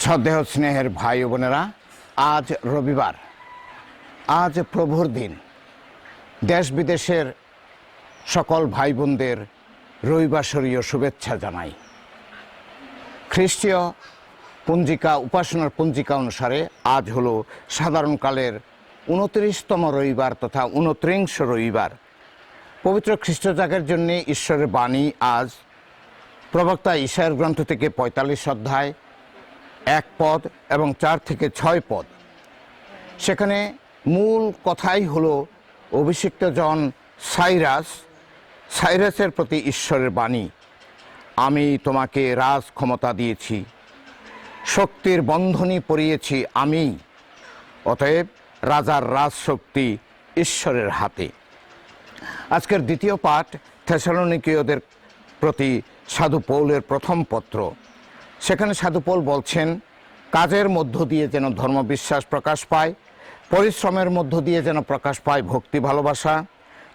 শ্রদ্ধেয় স্নেহের ভাই বোনেরা, আজ রবিবার। আজ প্রভুর দিন। দেশ বিদেশের সকল ভাই বোনদের রবিবাসরীয় শুভেচ্ছা জানাই। খ্রিস্টীয় পঞ্জিকা, উপাসনার পঞ্জিকা অনুসারে আজ হলো সাধারণকালের উনত্রিশতম রবিবার তথা উনত্রিংশ রবিবার। পবিত্র খ্রিস্টজাগের জন্য ঈশ্বরের বাণী আজ। প্রবক্তা ঈশায়ের গ্রন্থ থেকে পঁয়তাল্লিশ অধ্যায় এক পদ এবং চার থেকে ছয় পদ। সেখানে মূল কথাই হলো অভিষিক্ত জন সাইরাস। সাইরাসের প্রতি ঈশ্বরের বাণী, আমি তোমাকে রাজ ক্ষমতা দিয়েছি, শক্তির বন্ধনী পরিয়েছি আমি, অতএব রাজার রাজশক্তি ঈশ্বরের হাতে। আজকের দ্বিতীয় পাঠ থেসালনিকীয়দের প্রতি সাধু পৌলের প্রথম পত্র। সেখানে সাধুপল বলছেন, কাজের মধ্য দিয়ে যেন ধর্মবিশ্বাস প্রকাশ পায়, পরিশ্রমের মধ্য দিয়ে যেন প্রকাশ পায় ভক্তি ভালোবাসা,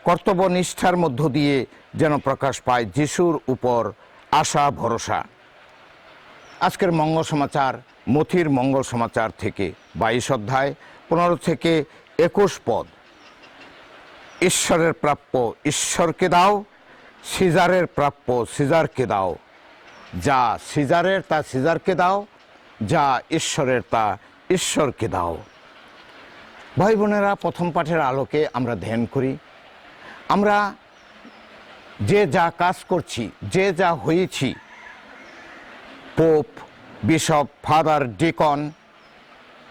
কর্তব্য নিষ্ঠার মধ্য দিয়ে যেন প্রকাশ পায় যিশুর উপর আশা, ভরসা। আজকের মঙ্গল সমাচার, মথির মঙ্গল সমাচার থেকে বাইশ অধ্যায় পনেরো থেকে একুশ পদ। ঈশ্বরের প্রাপ্য ঈশ্বরকে দাও, সিজারের প্রাপ্য সিজারকে দাও। যা সিজারের তা সিজারকে দাও, যা ঈশ্বরের তা ঈশ্বরকে দাও। ভাই বোনেরা, প্রথম পাঠের আলোকে আমরা ধ্যান করি। আমরা যে যা কাজ করছি, যে যা হয়েছি, পোপ, বিশপ, ফাদার, ডিকন,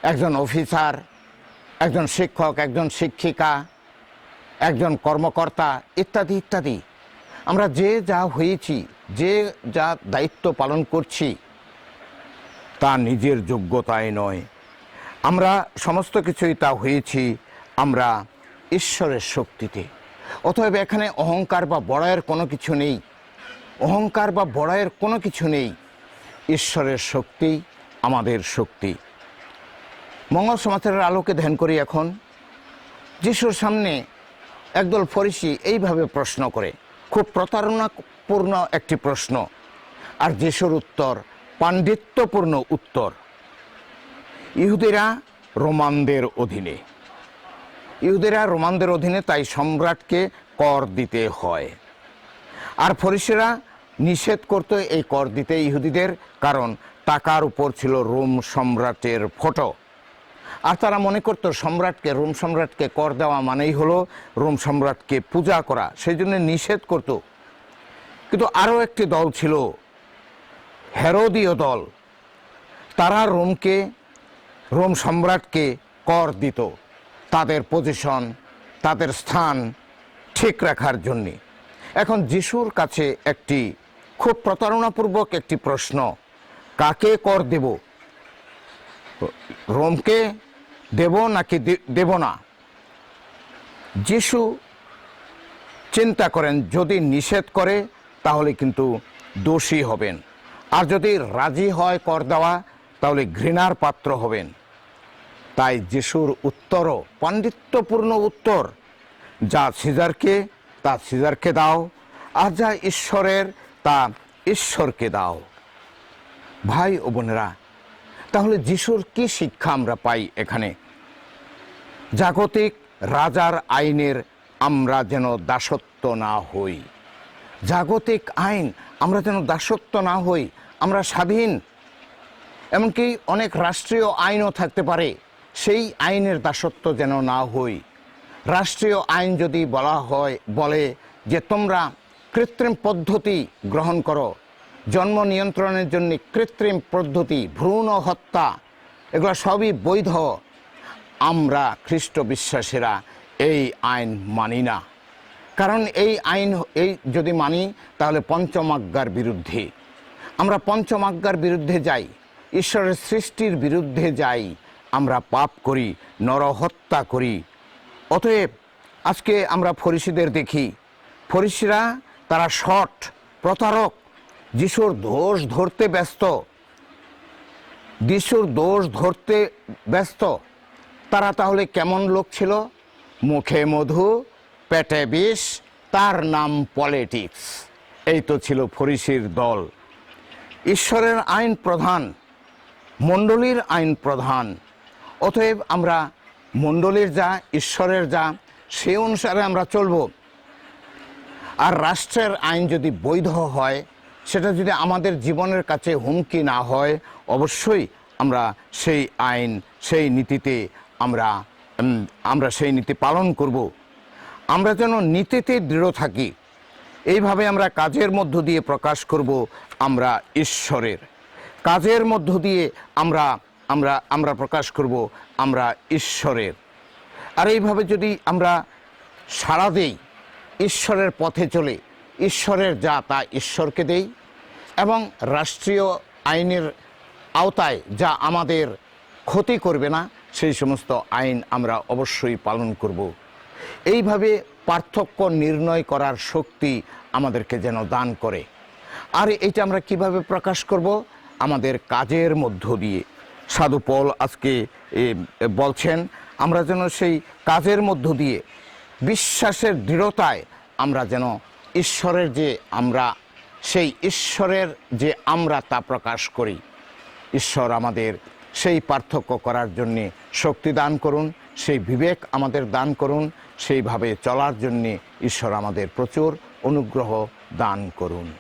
একজন অফিসার, একজন শিক্ষক, একজন শিক্ষিকা, একজন কর্মকর্তা, ইত্যাদি ইত্যাদি। আমরা যে যা হয়েছি, যে যা দায়িত্ব পালন করছি, তা নিজের যোগ্যতায় নয়। আমরা সমস্ত কিছুই তা হয়েছি, আমরা ঈশ্বরের শক্তিতে। অতএব এখানে অহংকার বা বড়াইয়ের কোনো কিছু নেই। অহংকার বা বড়ায়ের কোনো কিছু নেই। ঈশ্বরের শক্তি আমাদের শক্তি। মঙ্গল সমাচারের আলোকে ধ্যান করি এখন। যিশুর সামনে একদল ফরিসি এইভাবে প্রশ্ন করে প্রতারণাপূর্ণ একটি প্রশ্ন। আর যিশুর উত্তর, পাণ্ডিত্যপূর্ণ উত্তর। ইহুদিরা রোমানদের অধীনে। ইহুদিরা রোমানদের অধীনে তাই সম্রাটকে কর দিতে হয়। আর ফরিসেরা নিষেধ করত এই কর দিতে ইহুদিদের, কারণ টাকার উপর ছিল রোম সম্রাটের ফটো। আর তারা মনে করতো সম্রাটকে, রোম সম্রাটকে কর দেওয়া মানেই হলো রোম সম্রাটকে পূজা করা, সেই জন্য নিষেধ করত। কিন্তু আরও একটি দল ছিল, হেরোদীয় দল। তারা রোমকে, রোম সম্রাটকে কর দিত, তাদের পজিশন তাদের স্থান ঠিক রাখার জন্যে। এখন যিশুর কাছে একটি খুব প্রতারণাপূর্বক একটি প্রশ্ন, কাকে কর দেব? রোমকে দেব নাকি দেব না? যিশু চিন্তা করেন, যদি নিষেধ করে, তাহলে কিন্তু দোষী হবেন। আর যদি রাজি হয় কর দেওয়া, তাহলে ঘৃণার পাত্র হবেন। তাই যিশুর উত্তরও, পাণ্ডিত্যপূর্ণ উত্তর, যা সিজারকে, তা সিজারকে দাও, আর যা ঈশ্বরের, তা ঈশ্বরকে দাও। ভাই ও বোনেরা তাহলে যিশুর কি শিক্ষা আমরা পাই এখানে? জাগতিক রাজার আইনের আমরা যেন দাসত্ব না হই। জাগতিক আইন আমরা যেন দাসত্ব না হই, আমরা স্বাধীন। এমনকি অনেক রাষ্ট্রীয় আইনও থাকতে পারে, সেই আইনের দাসত্ব যেন না হই। রাষ্ট্রীয় আইন যদি বলা হয়, বলে যে তোমরা কৃত্রিম পদ্ধতি গ্রহণ করো জন্ম নিয়ন্ত্রণের জন্য কৃত্রিম পদ্ধতি, ভ্রূণ হত্যা, এগুলো সবই বৈধ। আমরা খ্রিস্ট বিশ্বাসীরা এই আইন মানি না। কারণ এই আইন, এই যদি মানি, তাহলে পঞ্চমাজ্ঞার বিরুদ্ধে। আমরা পঞ্চমাজ্ঞার বিরুদ্ধে যাই, ঈশ্বরের সৃষ্টির বিরুদ্ধে যাই, আমরা পাপ করি, নরহত্যা করি। অতএব আজকে আমরা ফরিসিদের দেখি। ফরিসিরা তারা শট প্রতারক যিশুর দোষ ধরতে ব্যস্ত, যিশুর দোষ ধরতে ব্যস্ত, তারা তাহলে কেমন লোক ছিল? মুখে মধু, পেটে বিষ, তার নাম পলিটিক্স। এই তো ছিল ফরিসির দল। ঈশ্বরের আইন প্রধান, মণ্ডলীর আইন প্রধান। অতএব আমরা মণ্ডলীর যা, ঈশ্বরের যা সে অনুসারে আমরা চলব। আর রাষ্ট্রের আইন যদি বৈধ হয় সেটা যদি আমাদের জীবনের কাছে হুমকি না হয়, অবশ্যই আমরা সেই আইন, সেই নীতিতে আমরা আমরা সেই নীতি পালন করব। আমরা যেন নীতিতে দৃঢ় থাকি। এইভাবে আমরা কাজের মধ্য দিয়ে প্রকাশ করব আমরা ঈশ্বরের। কাজের মধ্য দিয়ে আমরা আমরা আমরা প্রকাশ করব আমরা ঈশ্বরের। আর এইভাবে যদি আমরা সাড়া দেই, ঈশ্বরের পথে চলে ঈশ্বরের যা তা ঈশ্বরকে দেই এবং রাষ্ট্রীয় আইনের আওতায় যা আমাদের ক্ষতি করবে না, সেই সমস্ত আইন আমরা অবশ্যই পালন করব। এইভাবে পার্থক্য নির্ণয় করার শক্তি আমাদেরকে যেন দান করে। আর এটা আমরা কীভাবে প্রকাশ করব? আমাদের কাজের মধ্য দিয়ে। সাধু পল আজকে বলছেন, আমরা যেন সেই কাজের মধ্য দিয়ে, বিশ্বাসের দৃঢ়তায় আমরা যেন ঈশ্বরের যে আমরা, সেই ঈশ্বরের যে আমরা তা প্রকাশ করি। ঈশ্বর আমাদের সেই পার্থক্য করার জন্যে শক্তি দান করুন, সেই বিবেক আমাদের দান করুন, সেইভাবে চলার জন্যে ঈশ্বর আমাদের প্রচুর অনুগ্রহ দান করুন।